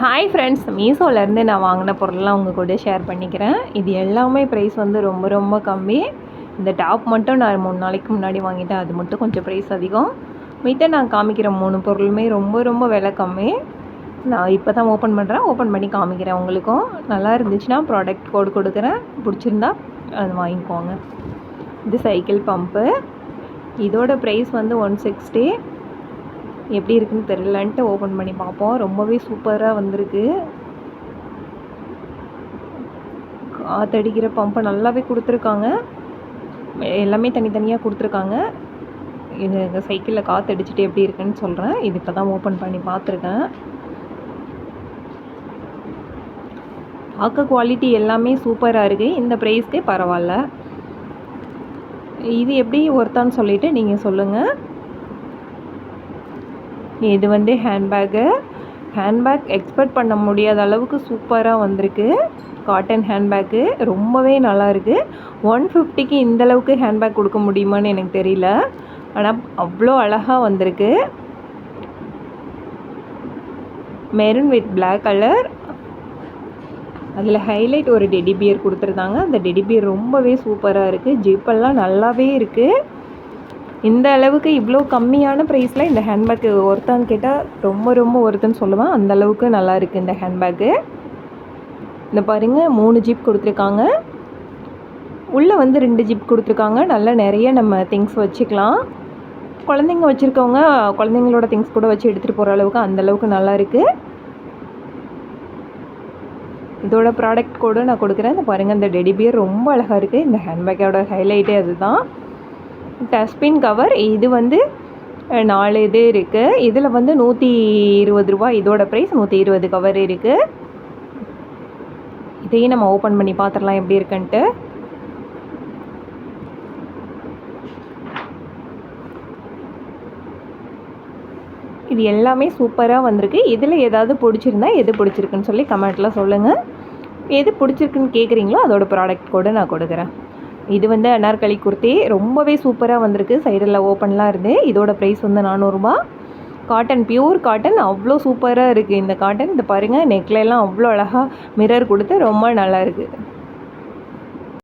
Hi friends மீஷோலேருந்து நான் வாங்கின பொருள்லாம் உங்கள் கூட ஷேர் பண்ணிக்கிறேன். இது எல்லாமே ப்ரைஸ் வந்து ரொம்ப ரொம்ப கம்மி. இந்த டாப் மட்டும் நான் மூணு நாளைக்கு முன்னாடி வாங்கிட்டேன். அது மட்டும் கொஞ்சம் ப்ரைஸ் அதிகம். மித்த நான் காமிக்கிற மூணு பொருளுமே ரொம்ப ரொம்ப விலை கம்மி. நான் இப்போ தான் ஓப்பன் பண்ணுறேன் ஓப்பன் பண்ணி காமிக்கிறேன் உங்களுக்கும். நல்லா இருந்துச்சுன்னா ப்ராடக்ட் கோடு கொடுக்குறேன். பிடிச்சிருந்தா அது வாங்கிக்கோங்க. இது சைக்கிள் பம்பு இதோட ப்ரைஸ் வந்து ஒன் சிக்ஸ்டி எப்படி இருக்குன்னு தெரியலன்ட்டு ஓப்பன் பண்ணி பார்ப்போம். ரொம்பவே சூப்பராக வந்திருக்கு. காற்றடிக்கிற பம்பை நல்லாவே கொடுத்துருக்காங்க. எல்லாமே தனித்தனியாக கொடுத்துருக்காங்க. இது எங்கள் சைக்கிளில் காற்றடிச்சிட்டு எப்படி இருக்குன்னு சொல்கிறேன் இது இப்போ தான் ஓப்பன் பண்ணி பார்த்துருக்கேன். பார்க்க குவாலிட்டி எல்லாமே சூப்பராக இருக்குது இந்த ப்ரைஸ்க்கே பரவாயில்ல. இது எப்படி ஒருத்தான்னு சொல்லிவிட்டு நீங்கள் சொல்லுங்கள் இது வந்து ஹேண்ட்பேக்கு ஹேண்ட்பேக் எக்ஸ்பெக்ட் பண்ண முடியாத அளவுக்கு சூப்பராக வந்திருக்கு. காட்டன் ஹேண்ட்பேக்கு ரொம்பவே நல்லா இருக்குது ஒன் ஃபிஃப்டிக்கு இந்தளவுக்கு ஹேண்ட்பேக் கொடுக்க முடியுமான்னு எனக்கு தெரியல. ஆனால் அவ்வளோ அழகாக வந்திருக்கு. மெரூன் வித் பிளாக் கலர் அதில் ஹைலைட் ஒரு டெடி பியர் கொடுத்துருந்தாங்க. அந்த டெடி பியர் ரொம்பவே சூப்பராக இருக்குது ஜிப்பெல்லாம் நல்லாவே இருக்குது இந்த அளவுக்கு இவ்வளோ கம்மியான ப்ரைஸில் இந்த ஹேண்ட்பேக்கு ஒருத்தான்னு கேட்டால் ரொம்ப ரொம்ப ஒருத்தன்னு சொல்லுவேன் அந்த அளவுக்கு நல்லா இருக்குது இந்த ஹேண்ட்பேக்கு இந்த பாருங்கள் மூணு ஜிப் கொடுத்துருக்காங்க. உள்ளே வந்து ரெண்டு ஜிப் கொடுத்துருக்காங்க. நல்லா நிறைய நம்ம திங்ஸ் வச்சுக்கலாம். குழந்தைங்க வச்சுருக்கவங்க குழந்தைங்களோட திங்ஸ் கூட வச்சு எடுத்துகிட்டு போகிற அளவுக்கு அந்த அளவுக்கு நல்லா இருக்குது இதோட ப்ராடக்ட் கூட நான் கொடுக்குறேன். இந்த பாருங்கள் இந்த டெடி பியர் ரொம்ப அழகாக இருக்குது இந்த ஹேண்ட்பேக்கோட ஹைலைட்டே அதுதான். டஸ்ட்பின் கவர் இது வந்து நாலு இது இருக்குது இதில் வந்து நூற்றி இருபது ரூபா இதோட ப்ரைஸ் நூற்றி இருபது கவர் இருக்குது இதையும் நம்ம ஓப்பன் பண்ணி பார்த்துடலாம் எப்படி இருக்குன்ட்டு. இது எல்லாமே சூப்பராக வந்திருக்கு. இதில் ஏதாவது பிடிச்சிருந்தா எது பிடிச்சிருக்குன்னு சொல்லி கமெண்ட்டில் சொல்லுங்கள் எது பிடிச்சிருக்குன்னு கேட்குறீங்களோ அதோட ப்ராடக்ட் கூட நான் கொடுக்குறேன். இது வந்து அனார்கலி குர்த்தி ரொம்பவே சூப்பராக வந்திருக்கு. சைடில் ஓப்பன்லாம் இருந்து. இதோட ப்ரைஸ் வந்து நானூறுரூபா காட்டன் பியூர் காட்டன் அவ்வளோ சூப்பராக இருக்குது இந்த காட்டன் இந்த பாருங்கள் நெக்லெல்லாம் அவ்வளோ அழகாக மிரர் கொடுத்து ரொம்ப நல்லா இருக்குது